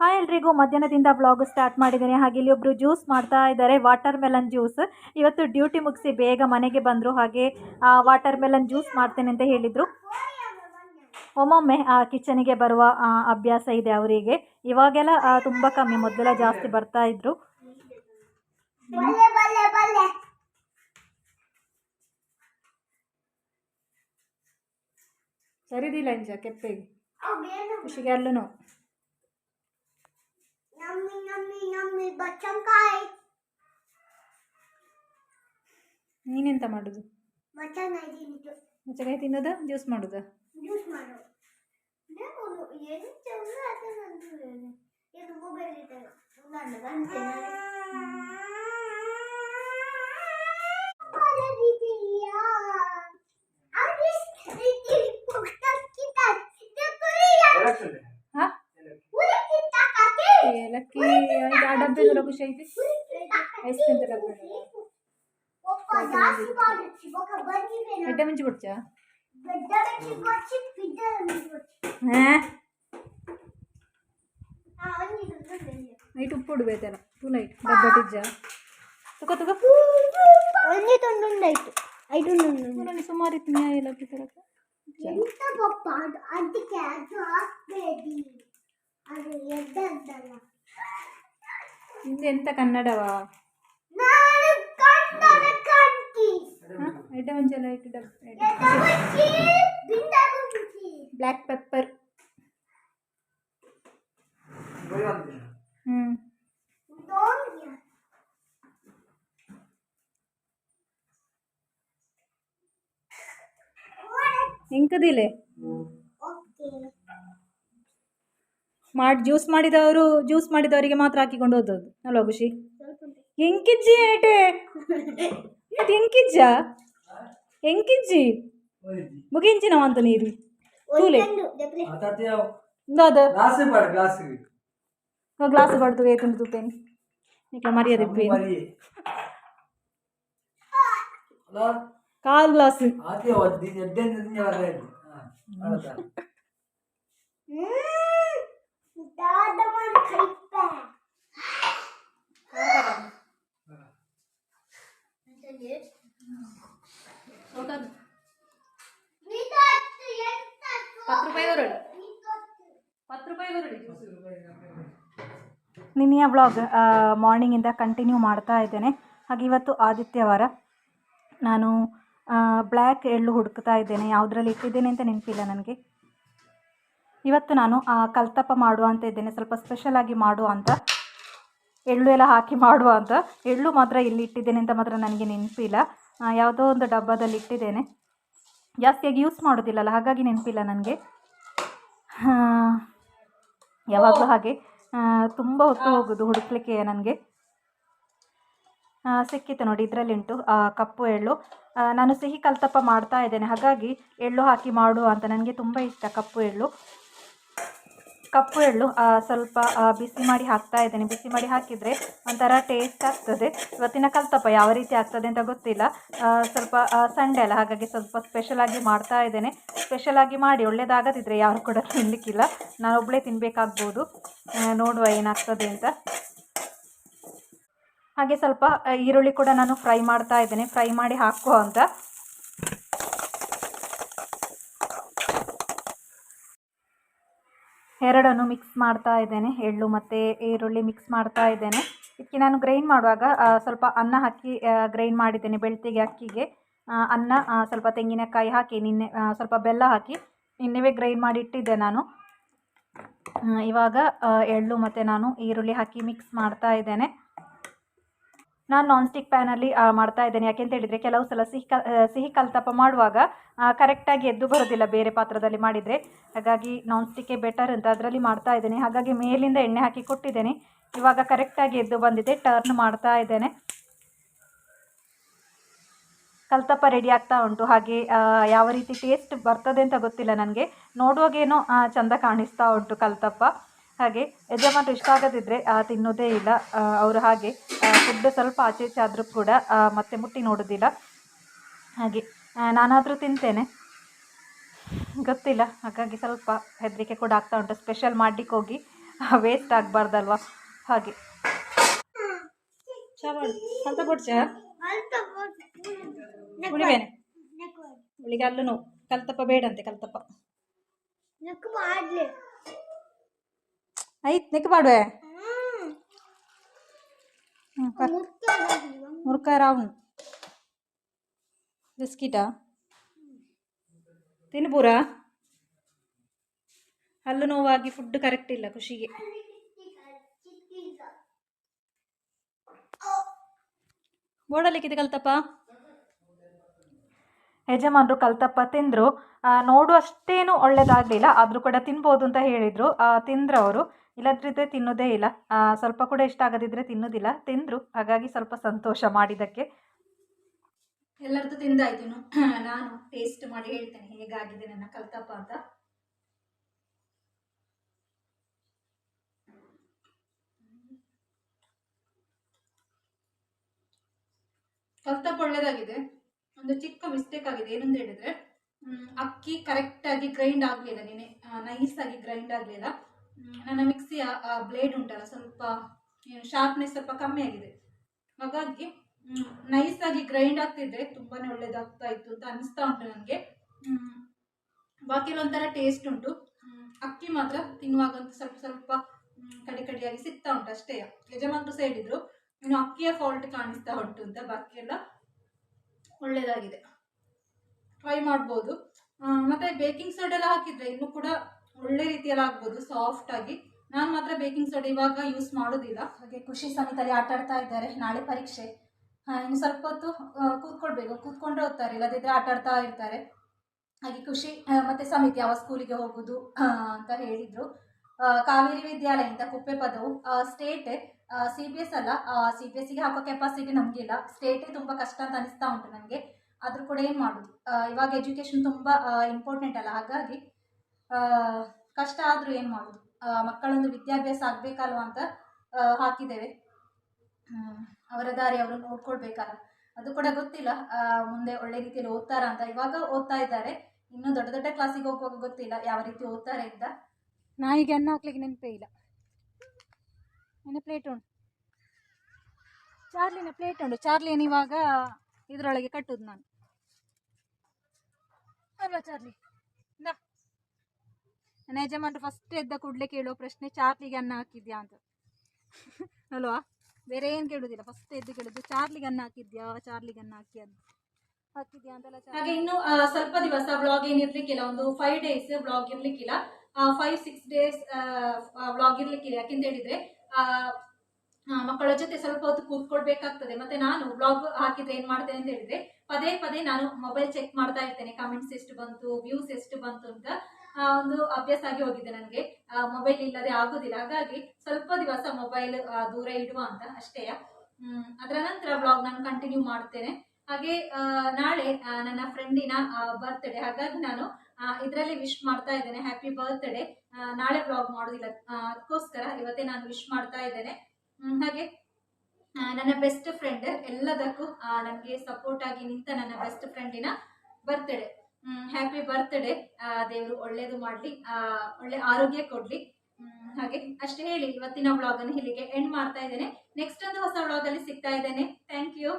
Hi ಎಲ್ರಿಗೂ ಮಧ್ಯಾಹ್ನದಿಂದ blog start ಮಾಡಿದ್ದೀನಿ. ಹಾಗೆ ಇಲ್ಲಿ ಒಬ್ಬರು ಜ್ಯೂಸ್ ಮಾಡ್ತಾ ಇದ್ದಾರೆ ವಾಟರ್ ಮೆಲನ್ ಜ್ಯೂಸ್ ಇವತ್ತು ಡ್ಯೂಟಿ ಮುಗಿಸಿ ಬೇಗ ಮನೆಗೆ ಬಂದರು ಹಾಗೆ ವಾಟರ್ ಮೆಲನ್ ಜ್ಯೂಸ್ ಮಾಡ್ತೇನೆ ಅಂತ ಹೇಳಿದರು. ಒಮ್ಮೊಮ್ಮೆ ಆ ಕಿಚನಿಗೆ ಬರುವ ಅಭ್ಯಾಸ ಇದೆ ಅವರಿಗೆ. ಇವಾಗೆಲ್ಲ ತುಂಬ ಕಮ್ಮಿ ಮೊದಲೆಲ್ಲ ಜಾಸ್ತಿ ಬರ್ತಾ ಇದ್ರು. ಸರಿದಿಲ್ಲ ಇಂಜ ಕೆಪ್ಪೆಗೆ. ಖುಷಿಗೆ ಅಲ್ಲೂ ನಮ್ಮಿ yummy, yummy ಬಚ್ಚಂಕಾಯಿ ನೀನೆಂತ ಮಾಡೋದು? ಮುಚ್ಚಗಾಯಿ ತಿನ್ನೋದ? ಜ್ಯೂಸ್ ಮಾಡೋದಾ? ಜ್ಯೂಸ್ ಮಾಡು. ಏನು ಎಂತ ಅದು ನಂದು ಇದು ಮೊಬೈಲ್ ನಾನು ಇದು ಆ ಡಬ್ಬೆ ಕೂಡ ಖುಷಿ ಐತಿ ಐಸ್ ಕ್ರೀಮ್ ಡಬ್ಬೆ ಎಡ್ಡೆ ಮುಂಚೆ ಬಿಡ್ಚಾ ಹಾಂ ನೈಟ್ ಉಪ್ಪು ಇಡಬೇಕಲ್ಲ ಟೂ ನೈಟ್ ಡಬ್ಬ ಟಿಜ್ಜ ತಗೋ ತಗೋ ಒಂದೇ ತೊಂದುಂಡಾಯ್ತು ಐದು ನನಗೆ ಸುಮಾರು ಇತ್ತು ನ್ಯಾಯ ಏಲಕ್ಕಿ ತರಕ ಎಂತ ಪಪ್ಪ ಅದು ಅದಕ್ಕೆ ಅದು ಹಾಕ್ಬೇಡಿ ಅದು ಎದ್ದಲ್ಲ ನಿಂದು ಎಂತ ಕನ್ನಡವಾ ನಾನು ಕನ್ನಡ ಕಂಟಿ ಹಾಂ ಎಡ್ಡೆ ಮುಂಚೆಲ್ಲ ಇಟ್ಟು ಡಬ್ಬ ಎದ್ದವಚ್ಚಿ ಬಿಂದಾಗುಂಚಿ ಬ್ಲ್ಯಾಕ್ ಪೆಪ್ಪರ್ ಹ್ಞೂ ದೋನ್ಯ ಎಂಕದಿಲೆ ಓಕೆ ಮಾಡಿ ಜ್ಯೂಸ್ ಮಾಡಿದವರು ಜ್ಯೂಸ್ ಮಾಡಿದವರಿಗೆ ಮಾತ್ರ ಹಾಕಿಕೊಂಡು ಹೋದದ್ದು. ಅಲ್ವಾ ಖುಷಿ? ಎಂಕಿಜ್ಜಿ ಏಟೆ? ಅದು ಎಂಕಿಜ್ಜ? ಎಂಕಿಜ್ಜಿ? ಮುಗಿಂಚಿನವ ಅಂತ ನೀರು. ತೂಲೆ ಗ್ಲಾಸ್ ಪಾಡು ಗ್ಲಾಸ್ ಗ್ಲಾಸ್ ಬಡ್ದು ಏತುಂಡು ತೂಪೇನಿ ಕಾಲು ಗ್ಲಾಸ್. ಆಕೆ ನಿನ್ನೆಯ ಬ್ಲಾಗ್ ಮಾರ್ನಿಂಗಿಂದ ಕಂಟಿನ್ಯೂ ಮಾಡ್ತಾ ಇದ್ದೇನೆ. ಹಾಗೆ ಇವತ್ತು ಆದಿತ್ಯವಾರ ನಾನು ಬ್ಲ್ಯಾಕ್ ಎಳ್ಳು ಹುಡುಕ್ತಾ ಇದ್ದೇನೆ. ಯಾವುದರಲ್ಲಿ ಇಟ್ಟಿದ್ದೇನೆ ಅಂತ ನೆನಪಿಲ್ಲ ನನಗೆ. ಇವತ್ತು ನಾನು ಕಲ್ತಪ್ಪ ಮಾಡುವ ಅಂತ ಇದ್ದೇನೆ. ಸ್ವಲ್ಪ ಸ್ಪೆಷಲಾಗಿ ಮಾಡುವ ಅಂತ. ಎಳ್ಳು ಎಲ್ಲ ಹಾಕಿ ಮಾಡುವ ಅಂತ. ಎಳ್ಳು ಮಾತ್ರ ಇಲ್ಲಿ ಇಟ್ಟಿದ್ದೇನೆ ಅಂತ ಮಾತ್ರ ನನಗೆ ನೆನಪಿಲ್ಲ. ಯಾವುದೋ ಒಂದು ಡಬ್ಬದಲ್ಲಿ ಇಟ್ಟಿದ್ದೇನೆ. ಜಾಸ್ತಿಯಾಗಿ ಯೂಸ್ ಮಾಡೋದಿಲ್ಲಲ್ಲ, ಹಾಗಾಗಿ ನೆನಪಿಲ್ಲ ನನಗೆ. ಯಾವಾಗಲೂ ಹಾಗೆ. ತುಂಬ ಹೊತ್ತು ಹೋಗೋದು ಹುಡುಕ್ಲಿಕ್ಕೆ ನನಗೆ. ಸಿಕ್ಕಿತ್ತು ನೋಡಿ ಇದರಲ್ಲಿ ಉಂಟು ಕಪ್ಪು ಎಳ್ಳು. ನಾನು ಸಿಹಿ ಕಲ್ತಪ್ಪ ಮಾಡ್ತಾ ಇದ್ದೇನೆ. ಹಾಗಾಗಿ ಎಳ್ಳು ಹಾಕಿ ಮಾಡು ಅಂತ ನನಗೆ ತುಂಬ ಇಷ್ಟ ಕಪ್ಪು ಎಳ್ಳು. ಕಪ್ಪು ಎಳ್ಳು ಸ್ವಲ್ಪ ಬಿಸಿ ಮಾಡಿ ಹಾಕ್ತಾ ಇದ್ದೇನೆ. ಬಿಸಿ ಮಾಡಿ ಹಾಕಿದರೆ ಒಂಥರ ಟೇಸ್ಟ್ ಆಗ್ತದೆ. ಇವತ್ತಿನ ಕಲ್ತಪ್ಪ ಯಾವ ರೀತಿ ಆಗ್ತದೆ ಅಂತ ಗೊತ್ತಿಲ್ಲ. ಸ್ವಲ್ಪ ಸಂಡೆ ಅಲ್ಲ, ಹಾಗಾಗಿ ಸ್ವಲ್ಪ ಸ್ಪೆಷಲಾಗಿ ಮಾಡ್ತಾ ಇದ್ದೇನೆ. ಸ್ಪೆಷಲಾಗಿ ಮಾಡಿ ಒಳ್ಳೆಯದಾಗದಿದ್ದರೆ ಯಾರು ಕೂಡ ತಿನ್ನಲಿಕ್ಕಿಲ್ಲ ನಾನು ಒಬ್ಬಳೇ ತಿನ್ನಬೇಕಾಗ್ಬೋದು ನೋಡುವ ಏನಾಗ್ತದೆ ಅಂತ. ಹಾಗೆ ಸ್ವಲ್ಪ ಈರುಳ್ಳಿ ಕೂಡ ನಾನು ಫ್ರೈ ಮಾಡ್ತಾ ಇದ್ದೇನೆ. ಫ್ರೈ ಮಾಡಿ ಹಾಕುವ ಅಂತ. ಎರಡನ್ನು ಮಿಕ್ಸ್ ಮಾಡ್ತಾ ಇದ್ದೇನೆ. ಎಳ್ಳು ಮತ್ತು ಈರುಳ್ಳಿ ಮಿಕ್ಸ್ ಮಾಡ್ತಾ ಇದ್ದೇನೆ. ಇದಕ್ಕೆ ನಾನು ಗ್ರೈಂಡ್ ಮಾಡುವಾಗ ಸ್ವಲ್ಪ ಅನ್ನ ಹಾಕಿ ಗ್ರೈಂಡ್ ಮಾಡಿದ್ದೇನೆ ಬೆಳ್ತಿಗೆ, ಅಕ್ಕಿಗೆ. ಅನ್ನ ಸ್ವಲ್ಪ ತೆಂಗಿನಕಾಯಿ ಹಾಕಿ, ನಿನ್ನೆ ಸ್ವಲ್ಪ ಬೆಲ್ಲ ಹಾಕಿ, ನಿನ್ನೆವೇ ಗ್ರೈಂಡ್ ಮಾಡಿ ಇಟ್ಟಿದ್ದೆ ನಾನು. ಇವಾಗ ಎಳ್ಳು ಮತ್ತು ನಾನು ಈರುಳ್ಳಿ ಹಾಕಿ ಮಿಕ್ಸ್ ಮಾಡ್ತಾ ಇದ್ದೇನೆ. ನಾನು ನಾನ್ ಸ್ಟಿಕ್ ಪ್ಯಾನಲ್ಲಿ ಮಾಡ್ತಾ ಇದ್ದೇನೆ. ಯಾಕೆಂತ ಹೇಳಿದರೆ ಕೆಲವು ಸಲ ಸಿಹಿ ಕ ಸಿಹಿ ಕಲ್ತಪ್ಪ ಮಾಡುವಾಗ ಕರೆಕ್ಟಾಗಿ ಎದ್ದು ಬರೋದಿಲ್ಲ ಬೇರೆ ಪಾತ್ರದಲ್ಲಿ ಮಾಡಿದರೆ. ಹಾಗಾಗಿ ನಾನ್ ಸ್ಟಿಕ್ಕೇ ಬೆಟರ್ ಅಂತ ಅದರಲ್ಲಿ ಮಾಡ್ತಾ ಇದ್ದೇನೆ. ಹಾಗಾಗಿ ಮೇಲಿಂದ ಎಣ್ಣೆ ಹಾಕಿ ಕೊಟ್ಟಿದ್ದೇನೆ. ಇವಾಗ ಕರೆಕ್ಟಾಗಿ ಎದ್ದು ಬಂದಿದೆ. ಟರ್ನ್ ಮಾಡ್ತಾ ಇದ್ದೇನೆ. ಕಲ್ತಪ್ಪ ರೆಡಿ ಆಗ್ತಾ ಉಂಟು. ಹಾಗೆ ಯಾವ ರೀತಿ ಟೇಸ್ಟ್ ಬರ್ತದೆ ಅಂತ ಗೊತ್ತಿಲ್ಲ ನನಗೆ. ನೋಡುವಾಗೇನೋ ಚೆಂದ ಚಂದ ಕಾಣಿಸ್ತಾ ಉಂಟು ಕಲ್ತಪ್ಪ. ಹಾಗೆ ಯಜಮಾನ್ರು ಇಷ್ಟ ಆಗದಿದ್ದರೆ ತಿನ್ನೋದೇ ಇಲ್ಲ. ಅವರು ಹಾಗೆ ಫುಡ್ ಸ್ವಲ್ಪ ಆಚೆ ಈಚೆ ಆದರೂ ಕೂಡ ಮತ್ತೆ ಮುಟ್ಟಿ ನೋಡೋದಿಲ್ಲ. ಹಾಗೆ ನಾನಾದರೂ ತಿಂತೇನೆ. ಗೊತ್ತಿಲ್ಲ ಹಾಗಾಗಿ ಸ್ವಲ್ಪ ಹೆದರಿಕೆ ಕೂಡ ಆಗ್ತಾ ಉಂಟು. ಸ್ಪೆಷಲ್ ಮಾಡಲಿಕ್ಕೆ ಹೋಗಿ ವೇಸ್ಟ್ ಆಗಬಾರ್ದಲ್ವ? ಹಾಗೆ. ಉಳಿವೇನೆ ಉಳಿಗೆ ಅಲ್ಲೂ ಕಲ್ತಪ್ಪ ಬೇಡಂತೆ ಕಲ್ತಪ್ಪ. ಐತ್ ನಿಕ್ ಮಾಡುವೆ? ರಾವ್ನು ಬಿಸ್ಕಿಟಾ? ತಿನ್ಬೂರ? ಹಲ್ಲು ನೋವಾಗಿ ಫುಡ್ ಕರೆಕ್ಟ್ ಇಲ್ಲ ಖುಷಿಗೆ. ಬೋರ್ಡಲ್ಲಿಕ್ಕಿದೆ ಕಲ್ತಪ್ಪ? ಯಜಮಾನರು ಕಲ್ತಪ್ಪ ತಿಂದರು. ನೋಡು ಅಷ್ಟೇನು ಒಳ್ಳೇದಾಗಲಿಲ್ಲ, ಆದರೂ ಕೂಡ ತಿನ್ಬೋದು ಅಂತ ಹೇಳಿದರು. ತಿಂದ್ರು ಅವರು ಇಲ್ಲದ್ರಿದ್ರೆ ತಿನ್ನೋದೇ ಇಲ್ಲ. ಸ್ವಲ್ಪ ಕೂಡ ಇಷ್ಟ ಆಗದಿದ್ದರೆ ತಿನ್ನೋದಿಲ್ಲ. ತಿಂದರು. ಹಾಗಾಗಿ ಸ್ವಲ್ಪ ಸಂತೋಷ ಮಾಡಿದ್ದಕ್ಕೆ. ಎಲ್ಲರದ್ದು ತಿಂದಾಯ್ತು ನಾನು ಟೇಸ್ಟ್ ಮಾಡಿ ಹೇಳ್ತೇನೆ ಹೇಗಾಗಿದೆ ನನ್ನ ಕಲ್ತಪ್ಪ ಅಂತ ಕಲ್ತಪ್ಪ ಒಳ್ಳೇದಾಗಿದೆ. ಒಂದು ಚಿಕ್ಕ ಮಿಸ್ಟೇಕ್ ಆಗಿದೆ. ಏನಂತ ಹೇಳಿದ್ರೆ ಅಕ್ಕಿ ಕರೆಕ್ಟಾಗಿ ಗ್ರೈಂಡ್ ಆಗಲಿಲ್ಲ. ನೀನೆ ನೈಸ್ ಆಗಿ ಗ್ರೈಂಡ್ ಆಗಲಿಲ್ಲ. ನನ್ನ ಮಿಕ್ಸಿಯ ಬ್ಲೇಡ್ ಉಂಟಲ್ಲ, ಸ್ವಲ್ಪ ಶಾರ್ಪ್ನೆಸ್ ಸ್ವಲ್ಪ ಕಮ್ಮಿ ಆಗಿದೆ. ಹಾಗಾಗಿ ನೈಸ್ ಆಗಿ ಗ್ರೈಂಡ್ ಆಗ್ತಿದ್ರೆ ತುಂಬಾ ಒಳ್ಳೇದಾಗ್ತಾ ಇತ್ತು ಅಂತ ಅನಿಸ್ತಾ ಉಂಟು ನನಗೆ. ಬಾಕಿ ಒಂಥರ ಟೇಸ್ಟ್ ಉಂಟು. ಅಕ್ಕಿ ಮಾತ್ರ ತಿನ್ನುವಾಗಂತೂ ಸ್ವಲ್ಪ ಸ್ವಲ್ಪ ಕಡಿ ಕಡಿಯಾಗಿ ಸಿಗ್ತಾ ಉಂಟು ಅಷ್ಟೇ. ಯಜಮಾನರು ಸಹ ಹೇಳಿದ್ರು ಇನ್ನು ಅಕ್ಕಿಯ ಫಾಲ್ಟ್ ಕಾಣಿಸ್ತಾ ಉಂಟು ಅಂತ ಬಾಕಿ ಎಲ್ಲ ಒಳ್ಳೇದಾಗಿದೆ. ಟ್ರೈ ಮಾಡ್ಬೋದು. ಮತ್ತೆ ಬೇಕಿಂಗ್ ಸೋಡೆಲ್ಲ ಹಾಕಿದ್ರೆ ಇನ್ನು ಕೂಡ ಒಳ್ಳೆ ರೀತಿಯಲ್ಲಿ ಆಗ್ಬೋದು ಸಾಫ್ಟ್ ಆಗಿ. ನಾನು ಮಾತ್ರ ಬೇಕಿಂಗ್ ಸೋಡಾ ಇವಾಗ ಯೂಸ್ ಮಾಡೋದಿಲ್ಲ. ಹಾಗೆ ಖುಷಿ ಸಮಿತಲ್ಲಿ ಆಟ ಆಡ್ತಾ ಇದ್ದಾರೆ. ನಾಳೆ ಪರೀಕ್ಷೆ. ಇನ್ನು ಸ್ವಲ್ಪ ಹೊತ್ತು ಕೂತ್ಕೊಳ್ಬೇಕು. ಕೂತ್ಕೊಂಡ್ರೆ ಓದ್ತಾರೆ ಇಲ್ಲದಿದ್ದರೆ ಆಟ ಆಡ್ತಾ ಇರ್ತಾರೆ. ಹಾಗೆ ಖುಷಿ ಮತ್ತು ಸಮಿತಿ ಯಾವ ಸ್ಕೂಲಿಗೆ ಹೋಗೋದು ಅಂತ ಹೇಳಿದ್ರು. ಕಾವೇರಿ ವಿದ್ಯಾಲಯ ಅಂತ Kuppe Padavu state C B S ಅಲ್ಲ ಸಿ ಬಿ ಎಸ್ಸಿಗೆ ಹಾಕೋ ಕೆಪಾಸಿಟಿ ನಮಗಿಲ್ಲ ಸ್ಟೇಟೇ ತುಂಬ ಕಷ್ಟ ಅಂತ ಅನಿಸ್ತಾ ಉಂಟು ನನಗೆ. ಆದರೂ ಕೂಡ ಏನು ಮಾಡೋದು? ಇವಾಗ ಎಜುಕೇಷನ್ ತುಂಬ ಇಂಪಾರ್ಟೆಂಟ್ ಅಲ್ಲ. ಹಾಗಾಗಿ ಕಷ್ಟ ಆದರೂ ಏನು ಮಾಡೋದು? ಮಕ್ಕಳೊಂದು ವಿದ್ಯಾಭ್ಯಾಸ ಆಗಬೇಕಲ್ವ ಅಂತ ಹಾಕಿದ್ದೇವೆ. ಅವರ ದಾರಿ ಅವರು ನೋಡ್ಕೊಳ್ಬೇಕಲ್ಲ. ಅದು ಕೂಡ ಗೊತ್ತಿಲ್ಲ. ಮುಂದೆ ಒಳ್ಳೆ ರೀತಿಯಲ್ಲಿ ಓದ್ತಾರ ಅಂತ. ಇವಾಗ ಓದ್ತಾ ಇದ್ದಾರೆ. ಇನ್ನು ದೊಡ್ಡ ದೊಡ್ಡ ಕ್ಲಾಸಿಗೆ ಹೋಗುವಾಗ ಗೊತ್ತಿಲ್ಲ ಯಾವ ರೀತಿ ಓದ್ತಾರೆ ಅಂತ. ನಾಯಿಗೆ ಅನ್ನ ಹಾಕ್ಲಿಕ್ಕೆ ನೆನಪೇ ಇಲ್ಲ. ನನ್ನ ಪ್ಲೇಟ್ ಉಂಟು. ಚಾರ್ಲಿನ ಪ್ಲೇಟ್ ಉಂಟು. ಚಾರ್ಲಿನ ಇವಾಗ ಇದರೊಳಗೆ ಕಟ್ಟುದು ನಾನು. ಅಲ್ವಾ ಚಾರ್ಲಿ? ನನ್ನ ಯಜಮಾನ್ರು ಫಸ್ಟ್ ಎದ್ದ ಕೂಡಲೇ ಕೇಳೋ ಪ್ರಶ್ನೆ, ಚಾರ್ಲಿಗೆ ಅನ್ನ ಹಾಕಿದ್ಯಾ? ಅಂತ. ಅಲ್ವಾ? ಬೇರೆ ಏನು ಕೇಳುದಿಲ್ಲ. ಫಸ್ಟ್ ಎದ್ದು ಕೇಳುದು ಚಾರ್ಲಿಗೆ ಅನ್ನ ಹಾಕಿದ್ಯಾ? ಚಾರ್ಲಿಗೆ ಅನ್ನ ಹಾಕಿ ಅಂತ ಹಾಕಿದ್ಯಾ ಅಂತೆಲ್ಲ ಹಾಗೆ ಇನ್ನು ಸ್ವಲ್ಪ ದಿವಸ ಬ್ಲಾಗ್ ಏನು ಇರ್ಲಿಕ್ಕಿಲ್ಲ, ಒಂದು ಫೈವ್ ಡೇಸ್ ಬ್ಲಾಗ್ ಇರ್ಲಿಕ್ಕಿಲ್ಲ. ಫೈವ್ ಸಿಕ್ಸ್ ಡೇಸ್ ಬ್ಲಾಗ್ ಇರ್ಲಿಕ್ಕಿಲ್ಲ. ಯಾಕೆಂತ ಹೇಳಿದ್ರೆ ಮಕ್ಕಳ ಜೊತೆ ಸ್ವಲ್ಪ ಹೊತ್ತು ಕೂತ್ಕೊಳ್ಬೇಕಾಗ್ತದೆ. ಮತ್ತೆ ನಾನು ಬ್ಲಾಗ್ ಹಾಕಿದ್ರೆ ಏನ್ ಮಾಡ್ತೇನೆ ಅಂತ ಹೇಳಿದ್ರೆ, ಪದೇ ಪದೇ ನಾನು ಮೊಬೈಲ್ ಚೆಕ್ ಮಾಡ್ತಾ ಇರ್ತೇನೆ. ಕಮೆಂಟ್ಸ್ ಎಷ್ಟು ಬಂತು ವ್ಯೂಸ್ ಎಷ್ಟು ಬಂತು ಅಂತ. ಒಂದು ಅಭ್ಯಾಸ ಆಗಿ ಹೋಗಿದೆ ನನಗೆ. ಮೊಬೈಲ್ ಇಲ್ಲದೆ ಆಗೋದಿಲ್ಲ. ಹಾಗಾಗಿ ಸ್ವಲ್ಪ ದಿವಸ ಮೊಬೈಲ್ ದೂರ ಇಡುವ ಅಂತ ಅಷ್ಟೇ. ಅದರ ನಂತರ ಬ್ಲಾಗ್ ನಾನು ಕಂಟಿನ್ಯೂ ಮಾಡ್ತೇನೆ. ಹಾಗೆ ನಾಳೆ ನನ್ನ ಫ್ರೆಂಡಿನ ಬರ್ತ್ಡೇ ಹಾಗಾಗಿ ನಾನು ಇದರಲ್ಲಿ ವಿಶ್ ಮಾಡ್ತಾ ಇದ್ದೇನೆ. ಹ್ಯಾಪಿ ಬರ್ತ್ಡೇ ನಾಳೆ ಬ್ಲಾಗ್ ಮಾಡೋದಿಲ್ಲ. ಅದಕ್ಕೋಸ್ಕರ ಇವತ್ತೇ ನಾನು ವಿಶ್ ಮಾಡ್ತಾ ಇದ್ದೇನೆ. ಹಾಗೆ ನನ್ನ ಬೆಸ್ಟ್ ಫ್ರೆಂಡ್ ಎಲ್ಲದಕ್ಕೂ ನನಗೆ ಸಪೋರ್ಟ್ ಆಗಿ ನಿಂತ ನನ್ನ ಬೆಸ್ಟ್ ಫ್ರೆಂಡಿನ ಬರ್ತ್ಡೇ ಹ್ಯಾಪಿ ಬರ್ತ್ಡೇ ದೇವರು ಒಳ್ಳೇದು ಮಾಡಲಿ ಒಳ್ಳೆ ಆರೋಗ್ಯ ಕೊಡ್ಲಿ. ಹಾಗೆ ಅಷ್ಟೇ ಹೇಳಿ, ಇವತ್ತಿನ ಬ್ಲಾಗ್ ಅನ್ನು ಇಲ್ಲಿಗೆ ಎಂಡ್ ಮಾಡ್ತಾ ಇದ್ದೇನೆ. ನೆಕ್ಸ್ಟ್ ಒಂದು ಹೊಸ ಬ್ಲಾಗ್ ಅಲ್ಲಿ ಸಿಗ್ತಾ ಇದ್ದೇನೆ. Thank you